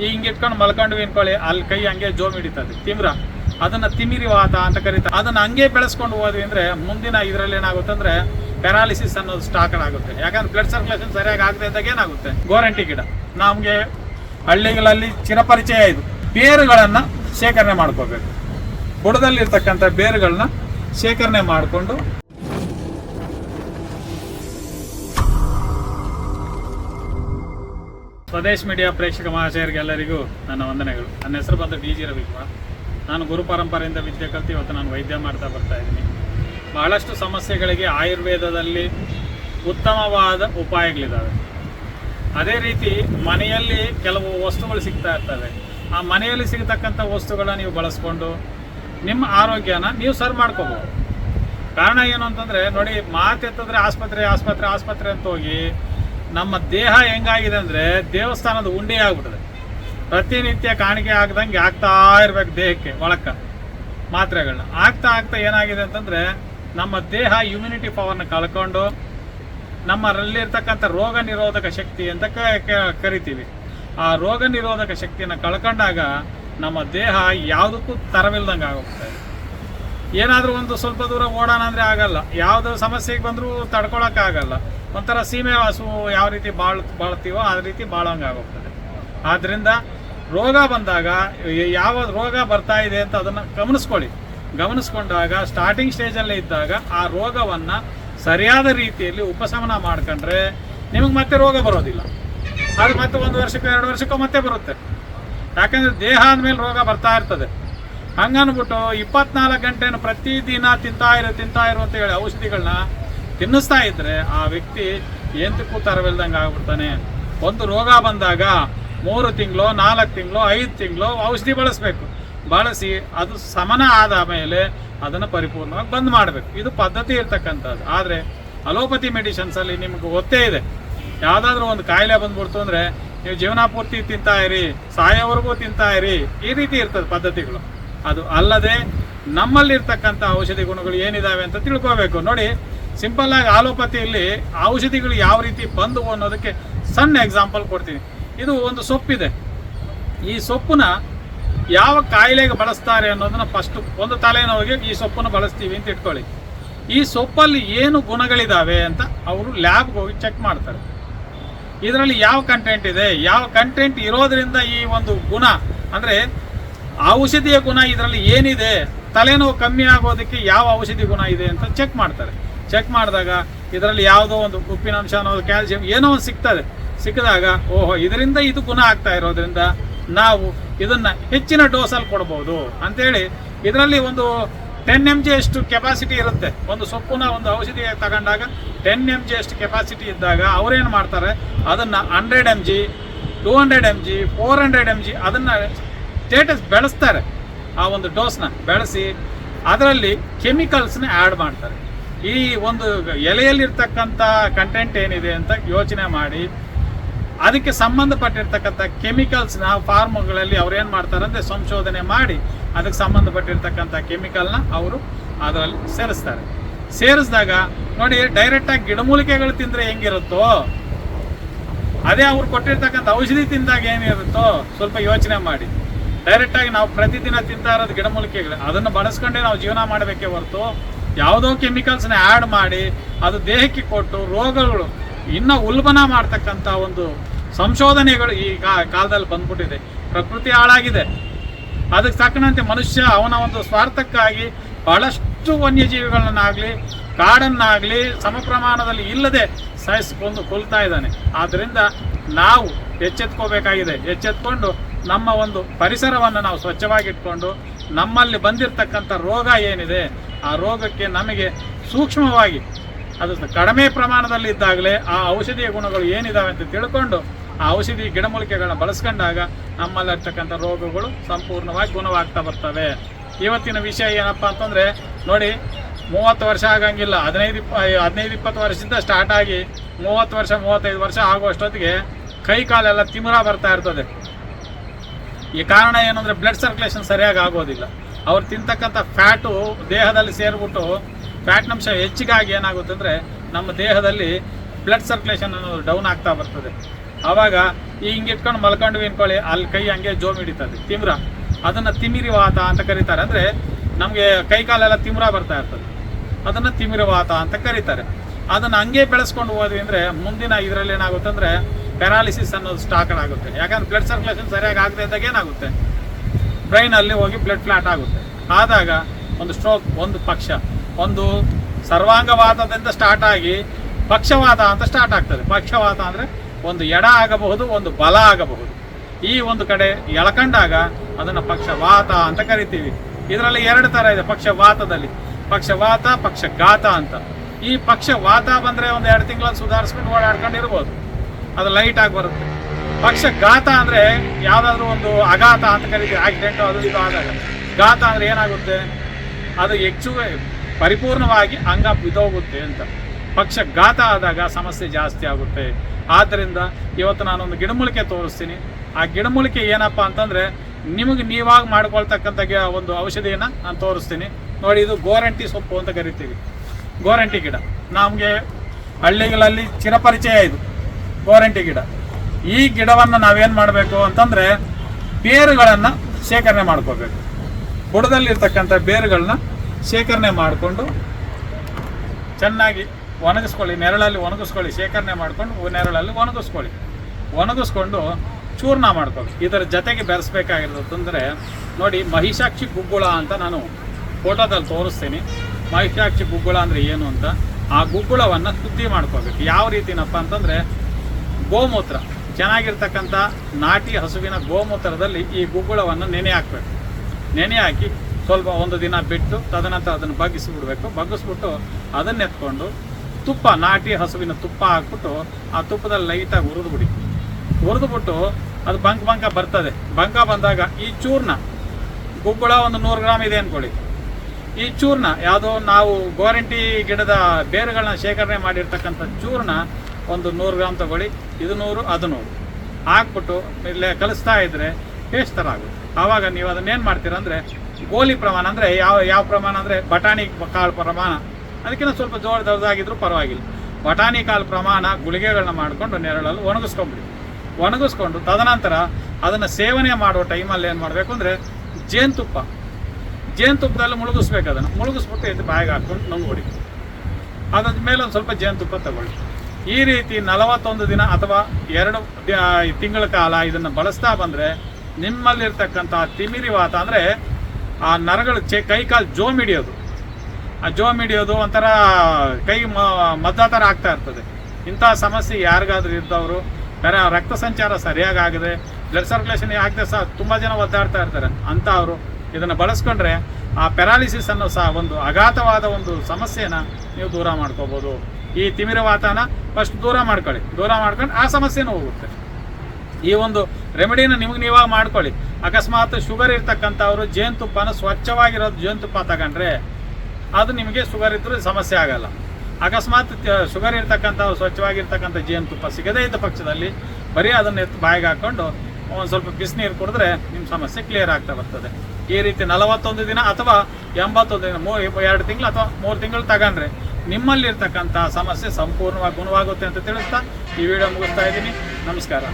ಈ ಹಿಂಗೆ ಇಟ್ಕೊಂಡು ಮಲ್ಕೊಂಡ್ವಿ ಅನ್ಕೊಳ್ಳಿ. ಅಲ್ಲಿ ಕೈ ಹಂಗೆ ಜೋಮ್ ಹಿಡಿತದೆ ತಿಮ್ರ, ಅದನ್ನ ತಿಮಿರಿ ವಾತ ಅಂತ ಕರೀತಾರೆ. ಅದನ್ನ ಹಂಗೆ ಬೆಳೆಸ್ಕೊಂಡು ಹೋದ್ವಿ ಅಂದರೆ ಮುಂದಿನ ಇದರಲ್ಲಿ ಏನಾಗುತ್ತೆ ಅಂದ್ರೆ ಪ್ಯಾರಾಲಿಸಿಸ್ ಅನ್ನೋದು ಸ್ಟಾಕ್ ಆಗುತ್ತೆ. ಯಾಕಂದ್ರೆ ಬ್ಲಡ್ ಸರ್ಕ್ಯುಲೇಷನ್ ಸರಿಯಾಗಿ ಆಗದೆ ಇದ್ದಾಗ ಏನಾಗುತ್ತೆ? ಗೋರಂಟಿ ಗಿಡ. ನಮಗೆ ಹಳ್ಳಿಗಳಲ್ಲಿ ಚಿರಪರಿಚಯ ಇದು. ಬೇರುಗಳನ್ನು ಶೇಖರಣೆ ಮಾಡ್ಕೋಬೇಕು. ಬುಡದಲ್ಲಿರ್ತಕ್ಕಂಥ ಬೇರುಗಳನ್ನ ಶೇಖರಣೆ ಮಾಡಿಕೊಂಡು ಸ್ವದೇಶ್ ಮೀಡಿಯಾ ಪ್ರೇಕ್ಷಕ ಮಹಾಶಯರಿಗೆಲ್ಲರಿಗೂ ನನ್ನ ವಂದನೆಗಳು. ನನ್ನ ಹೆಸರು ಬಂದು ಡಿ ಜಿ ರವಿಕುಮಾರ್. ನಾನು ಗುರು ಪರಂಪರೆಯಿಂದ ವಿದ್ಯೆ ಕಲಿತು ಇವತ್ತು ನಾನು ವೈದ್ಯ ಮಾಡ್ತಾ ಬರ್ತಾ ಇದ್ದೀನಿ. ಬಹಳಷ್ಟು ಸಮಸ್ಯೆಗಳಿಗೆ ಆಯುರ್ವೇದದಲ್ಲಿ ಉತ್ತಮವಾದ ಉಪಾಯಗಳಿದ್ದಾವೆ ಅದೇ ರೀತಿ ಮನೆಯಲ್ಲಿ ಕೆಲವು ವಸ್ತುಗಳು ಸಿಗ್ತಾ ಇರ್ತವೆ. ಆ ಮನೆಯಲ್ಲಿ ಸಿಗತಕ್ಕಂಥ ವಸ್ತುಗಳನ್ನ ನೀವು ಬಳಸ್ಕೊಂಡು ನಿಮ್ಮ ಆರೋಗ್ಯನ ನೀವು ಸರ್ ಮಾಡ್ಕೋಬೋದು ಕಾರಣ ಏನು ಅಂತಂದರೆ ನೋಡಿ, ಮಾತೆತ್ತಂದರೆ ಆಸ್ಪತ್ರೆ ಆಸ್ಪತ್ರೆ ಆಸ್ಪತ್ರೆ ಅಂತ ಹೋಗಿ ನಮ್ಮ ದೇಹ ಹೆಂಗಾಗಿದೆ ಅಂದರೆ ದೇವಸ್ಥಾನದ ಉಂಡೆ ಆಗ್ಬಿಟ್ಟಿದೆ. ಪ್ರತಿನಿತ್ಯ ಕಾಣಿಕೆ ಆಗ್ದಂಗೆ ಆಗ್ತಾ ಇರ್ಬೇಕು ದೇಹಕ್ಕೆ, ಒಳಕ್ಕೆ. ಮಾತ್ರೆಗಳನ್ನ. ಆಗ್ತಾ ಆಗ್ತಾ ಏನಾಗಿದೆ ಅಂತಂದರೆ ನಮ್ಮ ದೇಹ ಇಮ್ಯುನಿಟಿ ಪವರ್ನ ಕಳ್ಕೊಂಡು ನಮ್ಮಲ್ಲಿರ್ತಕ್ಕಂಥ ರೋಗ ನಿರೋಧಕ ಶಕ್ತಿ ಅಂತ ಕರಿತೀವಿ. ಆ ರೋಗ ನಿರೋಧಕ ಶಕ್ತಿಯನ್ನು ಕಳ್ಕೊಂಡಾಗ ನಮ್ಮ ದೇಹ ಯಾವುದಕ್ಕೂ ತರವಿಲ್ದಂಗೆ ಆಗೋಗ್ತದೆ ಏನಾದರೂ ಒಂದು ಸ್ವಲ್ಪ ದೂರ ಓಡೋಣ ಅಂದರೆ ಆಗಲ್ಲ. ಯಾವುದು ಸಮಸ್ಯೆಗೆ ಬಂದರೂ ತಡ್ಕೊಳಕ್ಕಾಗಲ್ಲ ಒಂಥರ ಸೀಮೆ ಹಸು ಯಾವ ರೀತಿ ಬಾಳ್ ಬಾಳ್ತೀವೋ ಆ ರೀತಿ ಬಾಳಂಗೆ ಆಗೋಗ್ತದೆ. ಆದ್ದರಿಂದ ರೋಗ ಬಂದಾಗ ಯಾವ ರೋಗ ಬರ್ತಾ ಇದೆ ಅಂತ ಅದನ್ನು ಗಮನಿಸ್ಕೊಳ್ಳಿ. ಗಮನಿಸ್ಕೊಂಡಾಗ ಸ್ಟಾರ್ಟಿಂಗ್ ಸ್ಟೇಜಲ್ಲೇ ಇದ್ದಾಗ ಆ ರೋಗವನ್ನು ಸರಿಯಾದ ರೀತಿಯಲ್ಲಿ ಉಪಶಮನ ಮಾಡ್ಕೊಂಡ್ರೆ ನಿಮಗೆ ಮತ್ತೆ ರೋಗ ಬರೋದಿಲ್ಲ. ಅದು ಮತ್ತೆ ಒಂದು ವರ್ಷಕ್ಕೋ, ಎರಡು ವರ್ಷಕ್ಕೂ ಮತ್ತೆ ಬರುತ್ತೆ. ಯಾಕಂದರೆ ದೇಹ ಅಂದಮೇಲೆ ರೋಗ ಬರ್ತಾ ಇರ್ತದೆ. ಹಂಗನ್ಬಿಟ್ಟು ಇಪ್ಪತ್ನಾಲ್ಕು ಗಂಟೆನ ಪ್ರತಿದಿನ ತಿಂತಾ ಇರೋ, ತಿಂತಾ ಇರು ಅಂತ ಹೇಳಿ ಔಷಧಿಗಳನ್ನ ತಿನ್ನಿಸ್ತಾ ಇದ್ರೆ ಆ ವ್ಯಕ್ತಿ ಎಂತಕ್ಕೂ ತರವಿಲ್ದಂಗೆ ಆಗ್ಬಿಡ್ತಾನೆ. ಒಂದು ರೋಗ ಬಂದಾಗ ಮೂರು ತಿಂಗಳು, ನಾಲ್ಕು ತಿಂಗಳು, ಐದು ತಿಂಗಳು ಔಷಧಿ ಬಳಸಬೇಕು. ಬಳಸಿ ಅದು ಸಮನ ಆದ ಮೇಲೆ ಅದನ್ನು ಪರಿಪೂರ್ಣವಾಗಿ ಬಂದ್ ಮಾಡಬೇಕು. ಇದು ಪದ್ಧತಿ ಇರ್ತಕ್ಕಂಥದ್ದು. ಆದರೆ ಅಲೋಪತಿ ಮೆಡಿಸಿನ್ಸಲ್ಲಿ ನಿಮ್ಗೆ ಗೊತ್ತೇ ಇದೆ. ಯಾವುದಾದ್ರೂ ಒಂದು ಕಾಯಿಲೆ ಬಂದ್ಬಿಡ್ತು ಅಂದರೆ ನೀವು ಜೀವನ ಪೂರ್ತಿ ತಿಂತಾ ಇರಿ, ಸಾಯೋವರೆಗೂ ತಿಂತಾ ಇರಿ, ಈ ರೀತಿ ಇರ್ತದೆ ಪದ್ಧತಿಗಳು. ಅದು ಅಲ್ಲದೆ ನಮ್ಮಲ್ಲಿರ್ತಕ್ಕಂಥ ಔಷಧಿ ಗುಣಗಳು ಏನಿದಾವೆ ಅಂತ ತಿಳ್ಕೋಬೇಕು. ನೋಡಿ ಸಿಂಪಲ್ ಆಗಿ ಆಲೋಪತಿಯಲ್ಲಿ ಔಷಧಿಗಳು ಯಾವ ರೀತಿ ಬಂದವು ಅನ್ನೋದಕ್ಕೆ ಸಣ್ಣ ಎಕ್ಸಾಂಪಲ್ ಕೊಡ್ತೀನಿ. ಇದು ಒಂದು ಸೊಪ್ಪಿದೆ. ಈ ಸೊಪ್ಪನ್ನ ಯಾವ ಕಾಯಿಲೆಗೆ ಬಳಸ್ತಾರೆ ಅನ್ನೋದನ್ನ ಫಸ್ಟ್ ಒಂದು ತಲೆನೋವಿಗೆ ಈ ಸೊಪ್ಪನ್ನು ಬಳಸ್ತೀವಿ ಅಂತ ಇಟ್ಕೊಳ್ಳಿ. ಈ ಸೊಪ್ಪಲ್ಲಿ ಏನು ಗುಣಗಳಿದ್ದಾವೆ ಅಂತ ಅವರು ಲ್ಯಾಬ್ಗೆ ಹೋಗಿ ಚೆಕ್ ಮಾಡ್ತಾರೆ. ಇದರಲ್ಲಿ ಯಾವ ಕಂಟೆಂಟ್ ಇದೆ? ಯಾವ ಕಂಟೆಂಟ್ ಇರೋದ್ರಿಂದ ಈ ಒಂದು ಗುಣ ಅಂದರೆ ಔಷಧಿಯ ಗುಣ ಇದರಲ್ಲಿ ಏನಿದೆ? ತಲೆನೋವು ಕಮ್ಮಿ ಆಗೋದಕ್ಕೆ ಯಾವ ಔಷಧಿ ಗುಣ ಇದೆ ಅಂತ ಚೆಕ್ ಮಾಡ್ತಾರೆ. ಚೆಕ್ ಮಾಡಿದಾಗ ಇದರಲ್ಲಿ ಯಾವುದೋ ಒಂದು ಉಪ್ಪಿನಂಶ ಅನ್ನೋದು ಕ್ಯಾಲ್ಸಿಯಂ ಏನೋ ಒಂದು ಸಿಗ್ತದೆ. ಸಿಕ್ಕಿದಾಗ, ಓಹೋ, ಇದರಿಂದ ಇದು ಗುಣ ಆಗ್ತಾ ಇರೋದ್ರಿಂದ ನಾವು ಇದನ್ನ ಹೆಚ್ಚಿನ ಡೋಸಲ್ಲಿ ಕೊಡ್ಬೋದು. ಅಂತೇಳಿ ಇದರಲ್ಲಿ ಒಂದು ಟೆನ್ ಎಂ ಜಿ ಅಷ್ಟು ಕೆಪಾಸಿಟಿ ಇರುತ್ತೆ. ಒಂದು ಸೊಪ್ಪುನ ಒಂದು ಔಷಧಿ ತಗೊಂಡಾಗ ಟೆನ್ ಎಂ ಜಿ ಅಷ್ಟು ಕೆಪಾಸಿಟಿ ಇದ್ದಾಗ ಅವ್ರೇನು ಮಾಡ್ತಾರೆ? ಅದನ್ನು hundred M G two hundred M G four hundred M G ಅದನ್ನು ಸ್ಟೇಟಸ್ ಬೆಳೆಸ್ತಾರೆ ಆ ಒಂದು ಡೋಸ್ನ ಬೆಳೆಸಿ ಅದರಲ್ಲಿ ಕೆಮಿಕಲ್ಸ್ನ ಆ್ಯಡ್ ಮಾಡ್ತಾರೆ. ಈ ಒಂದು ಎಲೆಯಲ್ಲಿರ್ತಕ್ಕಂಥ ಕಂಟೆಂಟ್ ಏನಿದೆ ಅಂತ ಯೋಚನೆ ಮಾಡಿ, ಅದಕ್ಕೆ ಸಂಬಂಧಪಟ್ಟಿರ್ತಕ್ಕಂಥ ಕೆಮಿಕಲ್ಸ್ನ ಫಾರ್ಮ್ಗಳಲ್ಲಿ ಅವ್ರು ಏನು ಮಾಡ್ತಾರೆ ಅಂದರೆ ಸಂಶೋಧನೆ ಮಾಡಿ, ಅದಕ್ಕೆ ಸಂಬಂಧಪಟ್ಟಿರ್ತಕ್ಕಂಥ ಕೆಮಿಕಲ್ನ ಅವರು ಅದರಲ್ಲಿ ಸೇರಿಸ್ತಾರೆ. ಸೇರಿಸಿದಾಗ ನೋಡಿ ಡೈರೆಕ್ಟಾಗಿ ಗಿಡಮೂಲಿಕೆಗಳು ತಿಂದರೆ ಹೆಂಗಿರುತ್ತೋ, ಅದೇ ಅವ್ರು ಕೊಟ್ಟಿರ್ತಕ್ಕಂಥ ಔಷಧಿ ತಿಂದಾಗ ಏನಿರುತ್ತೋ, ಸ್ವಲ್ಪ ಯೋಚನೆ ಮಾಡಿ. ಡೈರೆಕ್ಟಾಗಿ ನಾವು ಪ್ರತಿದಿನ ತಿಂತಾ ಇರೋದು ಗಿಡಮೂಲಿಕೆಗಳು. ಅದನ್ನು ಬಳಸ್ಕೊಂಡೇ ನಾವು ಜೀವನ ಮಾಡಬೇಕೇ ಹೊರತು ಯಾವುದೋ ಕೆಮಿಕಲ್ಸ್ನ ಆ್ಯಡ್ ಮಾಡಿ ಅದು ದೇಹಕ್ಕೆ ಕೊಟ್ಟು ರೋಗಗಳು ಇನ್ನ ಉಲ್ಬಣ ಮಾಡ್ತಕ್ಕಂಥ ಒಂದು ಸಂಶೋಧನೆಗಳು ಈ ಕಾಲದಲ್ಲಿ ಬಂದ್ಬಿಟ್ಟಿದೆ. ಪ್ರಕೃತಿ ಹಾಳಾಗಿದೆ. ಅದಕ್ಕೆ ತಕ್ಕನಂತೆ ಮನುಷ್ಯ ಅವನ ಒಂದು ಸ್ವಾರ್ಥಕ್ಕಾಗಿ ಬಹಳಷ್ಟು ವನ್ಯಜೀವಿಗಳನ್ನಾಗಲಿ, ಕಾಡನ್ನಾಗಲಿ ಸಮ ಪ್ರಮಾಣದಲ್ಲಿ ಇಲ್ಲದೆ ಸಾಯಿಸ್ಕೊಂಡು ಕೊಲ್ತಾ ಇದ್ದಾನೆ. ಆದ್ದರಿಂದ ನಾವು ಎಚ್ಚೆತ್ಕೋಬೇಕಾಗಿದೆ. ಎಚ್ಚೆತ್ಕೊಂಡು ನಮ್ಮ ಒಂದು ಪರಿಸರವನ್ನು ನಾವು ಸ್ವಚ್ಛವಾಗಿಟ್ಕೊಂಡು ನಮ್ಮಲ್ಲಿ ಬಂದಿರತಕ್ಕಂಥ ರೋಗ ಏನಿದೆ, ಆ ರೋಗಕ್ಕೆ ನಮಗೆ ಸೂಕ್ಷ್ಮವಾಗಿ, ಅದು ಕಡಿಮೆ ಪ್ರಮಾಣದಲ್ಲಿ ಇದ್ದಾಗಲೇ ಆ ಔಷಧಿಯ ಗುಣಗಳು ಏನಿದಾವೆ ಅಂತ ತಿಳ್ಕೊಂಡು ಆ ಔಷಧಿ ಗಿಡಮೂಲಿಕೆಗಳನ್ನ ಬಳಸ್ಕೊಂಡಾಗ ನಮ್ಮಲ್ಲಿರ್ತಕ್ಕಂಥ ರೋಗಗಳು ಸಂಪೂರ್ಣವಾಗಿ ಗುಣವಾಗ್ತಾ ಬರ್ತವೆ. ಇವತ್ತಿನ ವಿಷಯ ಏನಪ್ಪ ಅಂತಂದರೆ, ನೋಡಿ, ಮೂವತ್ತು ವರ್ಷ ಆಗಂಗಿಲ್ಲ, ಹದಿನೈದು ಇಪ್ಪ ಹದಿನೈದು, ಇಪ್ಪತ್ತು ವರ್ಷದಿಂದ ಸ್ಟಾರ್ಟ್ ಆಗಿ ಮೂವತ್ತು ವರ್ಷ, ಮೂವತ್ತೈದು ವರ್ಷ ಆಗುವಷ್ಟೊತ್ತಿಗೆ ಕೈ ಕಾಲೆಲ್ಲ ತಿಮಿರ ಬರ್ತಾ ಇರ್ತದೆ. ಈ ಕಾರಣ ಏನಂದ್ರೆ ಬ್ಲಡ್ ಸರ್ಕ್ಯುಲೇಷನ್ ಸರಿಯಾಗಿ ಆಗೋದಿಲ್ಲ. ಅವ್ರು ತಿಂತಕ್ಕಂಥ ಫ್ಯಾಟು ದೇಹದಲ್ಲಿ ಸೇರಿಬಿಟ್ಟು ಫ್ಯಾಟ್ನಂಶ ಹೆಚ್ಚಿಗಾಗಿ ಏನಾಗುತ್ತೆ ಅಂದರೆ ನಮ್ಮ ದೇಹದಲ್ಲಿ ಬ್ಲಡ್ ಸರ್ಕ್ಯುಲೇಷನ್ ಅನ್ನೋದು ಡೌನ್ ಆಗ್ತಾ ಬರ್ತದೆ. ಆವಾಗ ಈ ಹಿಂಗೆ ಇಟ್ಕೊಂಡು ಮಲ್ಕೊಂಡ್ವಿ ಅನ್ಕೊಳ್ಳಿ ಅಲ್ಲಿ ಕೈ ಹಂಗೆ ಜೋಮ್ ಹಿಡಿತದೆ ತಿಮ್ರ. ಅದನ್ನು ತಿಮಿರಿ ವಾತ ಅಂತ ಕರೀತಾರೆ. ಅಂದರೆ ನಮಗೆ ಕೈ ಕಾಲೆಲ್ಲ ತಿಮ್ರ ಬರ್ತಾ ಇರ್ತದೆ. ಅದನ್ನು ತಿಮಿರಿ ವಾತ ಅಂತ ಕರೀತಾರೆ. ಅದನ್ನು ಹಂಗೆ ಬೆಳೆಸ್ಕೊಂಡು ಹೋದ್ವಿ ಅಂದರೆ ಮುಂದಿನ ಇದರಲ್ಲಿ ಏನಾಗುತ್ತೆ ಅಂದರೆ ಪ್ಯಾರಾಲಿಸಿಸ್ ಅನ್ನೋದು ಸ್ಟಾಕ್ ಆಗುತ್ತೆ. ಯಾಕಂದ್ರೆ ಬ್ಲಡ್ ಸರ್ಕ್ಯುಲೇಷನ್ ಸರಿಯಾಗಿ ಆಗದೆ ಇದ್ದಾಗ ಏನಾಗುತ್ತೆ? ಬ್ರೈನಲ್ಲಿ ಹೋಗಿ ಬ್ಲಡ್ ಫ್ಲಾಟ್ ಆಗುತ್ತೆ. ಆದಾಗ ಒಂದು ಸ್ಟ್ರೋಕ್ ಒಂದು ಪಕ್ಷ, ಒಂದು ಸರ್ವಾಂಗವಾದದಿಂದ ಸ್ಟಾರ್ಟ್ ಆಗಿ ಪಕ್ಷವಾತ ಅಂತ ಸ್ಟಾರ್ಟ್ ಆಗ್ತದೆ. ಪಕ್ಷವಾತ ಅಂದರೆ ಒಂದು ಎಡ ಆಗಬಹುದು, ಒಂದು ಬಲ ಆಗಬಹುದು. ಈ ಒಂದು ಕಡೆ ಎಳ್ಕೊಂಡಾಗ ಅದನ್ನು ಪಕ್ಷವಾತ ಅಂತ ಕರಿತೀವಿ. ಇದರಲ್ಲಿ ಎರಡು ಥರ ಇದೆ, ಪಕ್ಷವಾತದಲ್ಲಿ. ಪಕ್ಷವಾತ ಪಕ್ಷಘಾತ ಅಂತ. ಈ ಪಕ್ಷವಾತ ಬಂದರೆ ಒಂದು ಎರಡು ತಿಂಗಳಲ್ಲಿ ಸುಧಾರಿಸ್ಕೊಂಡು ಓಡಾಡ್ಕೊಂಡು ಇರ್ಬೋದು ಅದು ಲೈಟ್ ಆಗಿ ಬರುತ್ತೆ. ಪಕ್ಷಘಾತ ಅಂದರೆ ಯಾವುದಾದ್ರೂ ಒಂದು ಅಘಾತ ಅಂತ ಕರಿತೀವಿ. ಆಕ್ಸಿಡೆಂಟು ಅದು ಇದು ಆದಾಗ. ಘಾತ ಅಂದರೆ ಏನಾಗುತ್ತೆ? ಅದು ಹೆಚ್ಚು ಪರಿಪೂರ್ಣವಾಗಿ ಅಂಗ ಬಿದ್ದೋಗುತ್ತೆ ಅಂತ. ಪಕ್ಷ ಪಕ್ಷಘಾತ ಆದಾಗ ಸಮಸ್ಯೆ ಜಾಸ್ತಿ ಆಗುತ್ತೆ. ಆದ್ದರಿಂದ ಇವತ್ತು ನಾನೊಂದು ಗಿಡಮೂಲಿಕೆ ತೋರಿಸ್ತೀನಿ. ಆ ಗಿಡಮೂಲಿಕೆ ಏನಪ್ಪ ಅಂತಂದರೆ ನಿಮಗೆ ನೀವಾಗಿ ಮಾಡ್ಕೊಳ್ತಕ್ಕಂಥ ಒಂದು ಔಷಧಿಯನ್ನು ನಾನು ತೋರಿಸ್ತೀನಿ. ನೋಡಿ, ಇದು ಗೋರಂಟಿ ಸೊಪ್ಪು ಅಂತ ಕರಿತೀವಿ. ಗೋರಂಟಿ ಗಿಡ. ನಮಗೆ ಹಳ್ಳಿಗಳಲ್ಲಿ ಚಿರಪರಿಚಯ ಇದು. ಗೋರಂಟಿ ಗಿಡ. ಈ ಗಿಡವನ್ನು ನಾವೇನು ಮಾಡಬೇಕು ಅಂತಂದರೆ ಬೇರುಗಳನ್ನು ಶೇಖರಣೆ ಮಾಡ್ಕೋಬೇಕು. ಬುಡದಲ್ಲಿರ್ತಕ್ಕಂಥ ಬೇರುಗಳನ್ನ ಶೇಖರಣೆ ಮಾಡಿಕೊಂಡು ಚೆನ್ನಾಗಿ ಒಣಗಿಸ್ಕೊಳ್ಳಿ, ನೆರಳಲ್ಲಿ ಒಣಗಿಸ್ಕೊಳ್ಳಿ, ಶೇಖರಣೆ ಮಾಡ್ಕೊಂಡು ನೆರಳಲ್ಲಿ ಒಣಗಿಸ್ಕೊಳ್ಳಿ. ಒಣಗಿಸ್ಕೊಂಡು ಚೂರ್ಣ ಮಾಡ್ಕೊಳ್ಳಿ. ಇದರ ಜೊತೆಗೆ ಬೆರೆಸ್ಬೇಕಾಗಿರೋದಂದರೆ ನೋಡಿ, ಮಹಿಷಾಕ್ಷಿ ಗುಗ್ಗುಳ ಅಂತ ನಾನು ಫೋಟೋದಲ್ಲಿ ತೋರಿಸ್ತೀನಿ. ಮಹಿಷಾಕ್ಷಿ ಗುಗ್ಗುಳ ಅಂದರೆ ಏನು ಅಂತ? ಆ ಗುಗ್ಗುಳವನ್ನು ಶುದ್ಧಿ ಮಾಡ್ಕೋಬೇಕು. ಯಾವ ರೀತಿನಪ್ಪ ಅಂತಂದರೆ ಗೋಮೂತ್ರ. ಚೆನ್ನಾಗಿರ್ತಕ್ಕಂಥ ನಾಟಿ ಹಸುವಿನ ಗೋಮೂತ್ರದಲ್ಲಿ ಈ ಗುಗ್ಗುಳವನ್ನು ನೆನೆ ಹಾಕಬೇಕು. ನೆನೆ ಹಾಕಿ ಸ್ವಲ್ಪ ಒಂದು ದಿನ ಬಿಟ್ಟು ತದನಂತರ ಅದನ್ನು ಬಗ್ಗಿಸಿ ಬಿಡಬೇಕು ಬಗ್ಗಿಸ್ಬಿಟ್ಟು ಅದನ್ನ ಎತ್ಕೊಂಡು ತುಪ್ಪ, ನಾಟಿ ಹಸುವಿನ ತುಪ್ಪ ಹಾಕ್ಬಿಟ್ಟು ಆ ತುಪ್ಪದಲ್ಲಿ ಲೈಟಾಗಿ ಹುರಿದ್ಬಿಡಿ ಹುರಿದ್ಬಿಟ್ಟು ಅದು ಬಂಕ ಬಂಕ ಬರ್ತದೆ. ಬಂಕ ಬಂದಾಗ ಈ ಚೂರ್ಣ, ಗುಗ್ಗುಳ ಒಂದು ನೂರು ಗ್ರಾಮ್ ಇದೆ ಅಂದ್ಕೊಳ್ಳಿ ಈ ಚೂರ್ಣ, ಯಾವುದೋ ನಾವು ಗೋರಂಟಿ ಗಿಡದ ಬೇರುಗಳನ್ನ ಶೇಖರಣೆ ಮಾಡಿರ್ತಕ್ಕಂಥ ಚೂರ್ಣ ಒಂದು ನೂರು ಗ್ರಾಮ್ ತಗೊಳ್ಳಿ. ಇದು ನೂರು, ಅದು ನೂರು. ಹಾಕ್ಬಿಟ್ಟು ಇಲ್ಲೇ ಕಲಿಸ್ತಾ ಇದ್ರೆ ಪೇಸ್ಟ್ ಥರ ಆಗುತ್ತೆ. ಆವಾಗ ನೀವು ಅದನ್ನೇನು ಮಾಡ್ತೀರಾ ಅಂದರೆ, ಗೋಲಿ ಪ್ರಮಾಣ ಅಂದರೆ ಯಾವ ಯಾವ ಪ್ರಮಾಣ ಅಂದರೆ ಬಟಾಣಿ ಕಾಳು ಪ್ರಮಾಣ. ಅದಕ್ಕಿಂತ ಸ್ವಲ್ಪ ಜೋಳ ದೊಡ್ಡದಾಗಿದ್ರೂ ಪರವಾಗಿಲ್ಲ. ಬಟಾಣಿ ಕಾಳು ಪ್ರಮಾಣ ಗುಳಿಗೆಗಳನ್ನ ಮಾಡಿಕೊಂಡು ನೆರಳಲ್ಲಿ ಒಣಗಿಸ್ಕೊಂಬಿಡಿ. ಒಣಗಿಸ್ಕೊಂಡು ತದನಂತರ ಅದನ್ನು ಸೇವನೆ ಮಾಡುವ ಟೈಮಲ್ಲಿ ಏನು ಮಾಡಬೇಕು ಅಂದರೆ, ಜೇನುತುಪ್ಪ. ಜೇನುತುಪ್ಪದಲ್ಲಿ ಮುಳುಗಿಸ್ಬೇಕು ಅದನ್ನು. ಮುಳುಗಿಸ್ಬಿಟ್ಟು ಎದ್ದು ಬಾಯಿಗೆ ಹಾಕ್ಕೊಂಡು ನುಂಗ್ಬಿಡಿ ಅದಾದ ಮೇಲೆ ಒಂದು ಸ್ವಲ್ಪ ಜೇನುತುಪ್ಪ ತಗೊಳ್ಳಿ. ಈ ರೀತಿ ನಲವತ್ತೊಂದು ದಿನ ಅಥವಾ ಎರಡು ತಿಂಗಳ ಕಾಲ ಇದನ್ನು ಬಳಸ್ತಾ ಬಂದರೆ ನಿಮ್ಮಲ್ಲಿರ್ತಕ್ಕಂಥ ತಿಮಿರಿ ವಾತ ಅಂದರೆ ಆ ನರಗಳು ಚೆ ಕೈ ಕಾಲು ಜೋಮ್ ಹಿಡಿಯೋದು ಆ ಜೋಮ್ ಹಿಡಿಯೋದು ಒಂಥರ ಕೈ ಮದ್ದ ಥರ ಆಗ್ತಾ ಇರ್ತದೆ. ಇಂಥ ಸಮಸ್ಯೆ ಯಾರಿಗಾದ್ರೂ ಇದ್ದವರು, ಬೇರೆ ರಕ್ತ ಸಂಚಾರ ಸರಿಯಾಗಿ ಆಗದೆ ಬ್ಲಡ್ ಸರ್ಕ್ಯುಲೇಷನ್ ಆಗದೆ ಸಹ ತುಂಬ ಜನ ಒದ್ದಾಡ್ತಾ ಇರ್ತಾರೆ, ಅಂಥವರು ಇದನ್ನು ಬಳಸ್ಕೊಂಡ್ರೆ ಆ ಪ್ಯಾರಾಲಿಸಿಸ್ ಅನ್ನೋ ಸಹ ಒಂದು ಅಗಾಧವಾದ ಒಂದು ಸಮಸ್ಯೆನ ನೀವು ದೂರ ಮಾಡ್ಕೋಬೋದು. ಈ ತಿಮಿರ ತಿಮಿರವಾತನ ಫಸ್ಟ್ ದೂರ ಮಾಡ್ಕೊಳ್ಳಿ. ದೂರ ಮಾಡ್ಕೊಂಡು ಆ ಸಮಸ್ಯೆನೂ ಹೋಗುತ್ತೆ. ಈ ಒಂದು ರೆಮಿಡಿನ ನಿಮಗೆ ನೀವಾಗ ಮಾಡ್ಕೊಳ್ಳಿ. ಅಕಸ್ಮಾತ್ ಶುಗರ್ ಇರ್ತಕ್ಕಂಥವ್ರು ಜೇನುತುಪ್ಪನ ಸ್ವಚ್ಛವಾಗಿರೋದು ಜೇನುತುಪ್ಪ ತಗೊಂಡ್ರೆ ಅದು ನಿಮಗೆ ಶುಗರ್ ಇದ್ದರೂ ಸಮಸ್ಯೆ ಆಗಲ್ಲ. ಅಕಸ್ಮಾತ್ ಶುಗರ್ ಇರ್ತಕ್ಕಂಥ ಸ್ವಚ್ಛವಾಗಿರ್ತಕ್ಕಂಥ ಜೇನುತುಪ್ಪ ಸಿಗದೇ ಇದ್ದ ಪಕ್ಷದಲ್ಲಿ ಬರೀ ಅದನ್ನು ಎತ್ತು ಬಾಯಿಗೆ ಹಾಕ್ಕೊಂಡು ಒಂದು ಸ್ವಲ್ಪ ಬಿಸಿನೀರು ಕುಡಿದ್ರೆ ನಿಮ್ಮ ಸಮಸ್ಯೆ ಕ್ಲಿಯರ್ ಆಗ್ತಾ ಬರ್ತದೆ. ಈ ರೀತಿ ನಲವತ್ತೊಂದು ದಿನ ಅಥವಾ ಎಂಬತ್ತೊಂದು ದಿನ, ಮೂ, ಎರಡು ತಿಂಗಳು ಅಥವಾ ಮೂರು ತಿಂಗಳು ತಗೊಂಡ್ರೆ ನಿಮ್ಮಲ್ಲಿರ್ತಕ್ಕಂಥ ಸಮಸ್ಯೆ ಸಂಪೂರ್ಣವಾಗಿ ಗುಣವಾಗುತ್ತೆ ಅಂತ ತಿಳಿಸ್ತಾ ಈ ವಿಡಿಯೋ ಮುಗಿಸ್ತಾ ಇದ್ದೀನಿ. ನಮಸ್ಕಾರ.